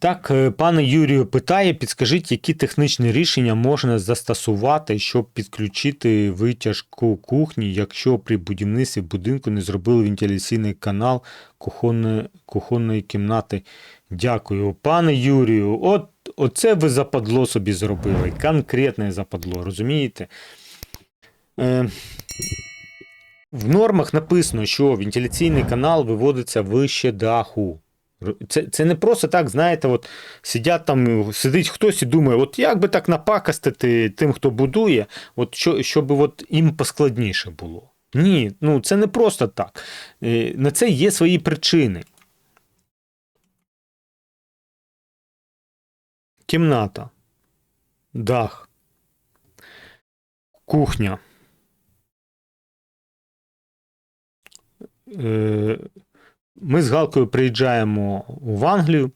Так, е, пане Юрію питає, підскажіть, які технічні рішення можна застосувати, щоб підключити витяжку кухні, якщо при будівництві будинку не зробили вентиляційний канал кухонної, кухонної кімнати. Дякую. Пане Юрію, от оце ви западло собі зробили. Конкретне западло, розумієте? Е, в нормах написано, що вентиляційний канал виводиться вище даху. Це, це не просто так, знаєте, от сидять там, сидить хтось і думає, от як би так напакостити тим, хто будує, от що, щоб от їм поскладніше було. Ні, ну це не просто так. Е, На це є свої причини. Кімната, дах, кухня. Е, Ми з Галкою приїжджаємо в Англію.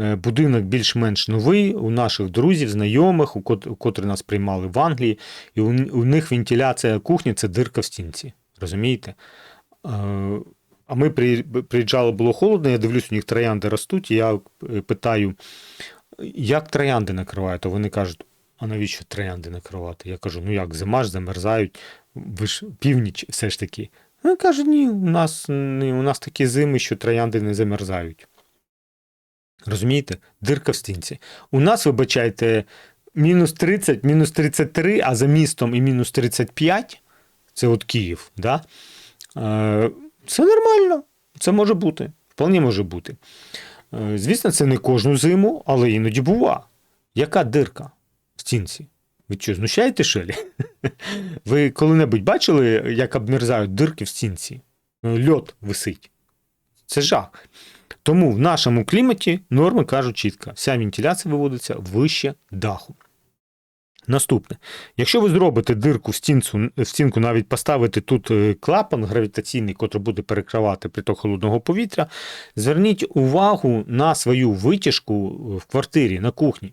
Е, Будинок більш-менш новий у наших друзів, знайомих, у котрі нас приймали в Англії, і у, них вентиляція кухні це дирка в стінці. Розумієте? Е, А ми приїжджали, було холодно, я дивлюсь, у них троянди ростуть, і я е, питаю, як троянди накривають? А вони кажуть, а навіщо троянди накривати? Я кажу, ну як, зима ж замерзають, ви ж північ все ж таки. Він каже, ні, у нас, ні, у нас такі зими, що троянди не замерзають. Розумієте? Дирка в стінці. У нас, вибачайте, мінус 30, мінус 33, а за містом і мінус 35, це от Київ, да? Е, це нормально. Це може бути. Вполне може бути. Е, Звісно, це не кожну зиму, але іноді бува. Яка дирка в стінці? Ви що, знущаєте шелі? Ви коли-небудь бачили, як обмерзають дирки в стінці? Ну, Льот висить. Це жах. Тому в нашому кліматі норми кажуть чітко: вся вентиляція виводиться вище даху. Наступне. Якщо ви зробите дирку в стінку, в стінку навіть поставите тут е, клапан гравітаційний, котрий буде перекривати приток холодного повітря, зверніть увагу на свою витяжку в квартирі, на кухні.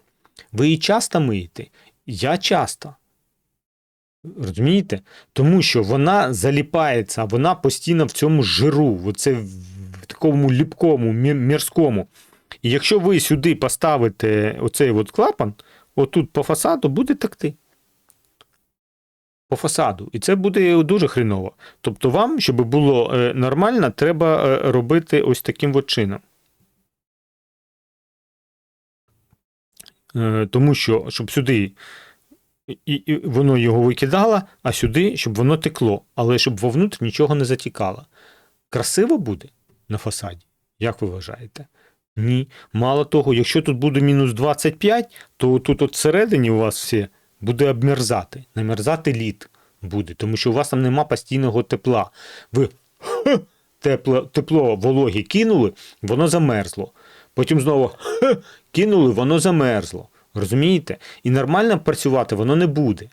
Ви її часто миєте? Я часто. Розумієте? Тому що вона заліпається, вона постійно в цьому жиру, оце в такому ліпкому, мірському. І якщо ви сюди поставите оцей от клапан, отут по фасаду буде текти. По фасаду. І це буде дуже хреново. Тобто вам, щоб було е, нормально, треба е, робити ось таким от чином. Тому що, щоб сюди і, і воно його викидало, а сюди, щоб воно текло, але щоб вовнутрь нічого не затікало. Красиво буде на фасаді, як ви вважаєте? Ні. Мало того, якщо тут буде мінус 25, то тут от всередині у вас все буде обмерзати. Намерзати лід буде, тому що у вас там нема постійного тепла. Ви тепло, тепло вологі кинули, воно замерзло. Потім знову кинули, воно замерзло. Розумієте? І нормально працювати воно не буде.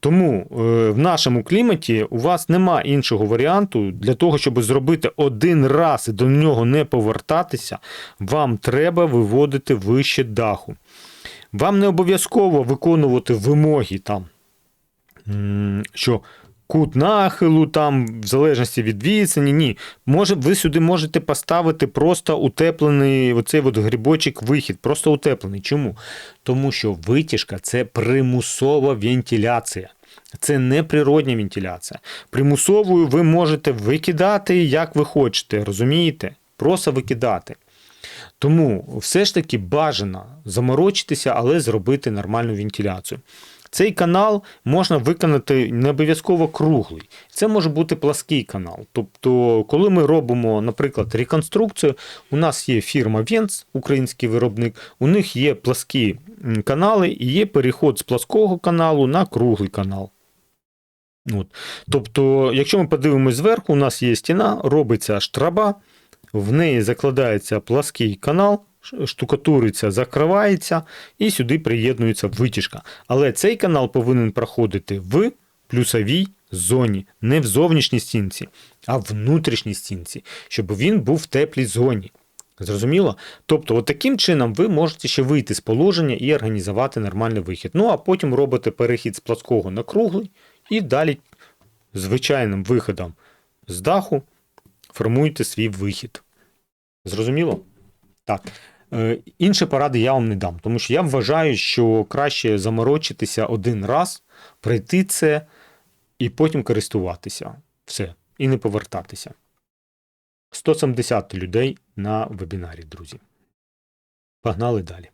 Тому е, в нашому кліматі у вас нема іншого варіанту для того, щоб зробити один раз і до нього не повертатися, вам треба виводити вище даху. Вам не обов'язково виконувати вимоги там, що кут нахилу, там, в залежності від відстані, ні. Може, ви сюди можете поставити просто утеплений оцей от грибочок вихід, просто утеплений. Чому? Тому що витяжка це примусова вентиляція. Це не природня вентиляція. Примусовою ви можете викидати, як ви хочете, розумієте? Просто викидати. Тому все ж таки бажано заморочитися, але зробити нормальну вентиляцію. Цей канал можна виконати не обов'язково круглий. Це може бути плаский канал. Тобто, коли ми робимо, наприклад, реконструкцію, у нас є фірма Венц, український виробник, у них є пласкі канали і є переход з плаского каналу на круглий канал. От. Тобто, якщо ми подивимось зверху, у нас є стіна, робиться штраба, в неї закладається плаский канал, штукатуриться, закривається, і сюди приєднується витяжка. Але цей канал повинен проходити в плюсовій зоні, не в зовнішній стінці, а в внутрішній стінці, щоб він був в теплій зоні. Зрозуміло? Тобто, от таким чином ви можете ще вийти з положення і організувати нормальний вихід. Ну а потім робите перехід з плоского на круглий, і далі звичайним виходом з даху формуєте свій вихід. Зрозуміло? Так. Е, Інші поради я вам не дам, тому що я вважаю, що краще заморочитися один раз, пройти це і потім користуватися. Все, і не повертатися. 170 людей на вебінарі, друзі. Погнали далі.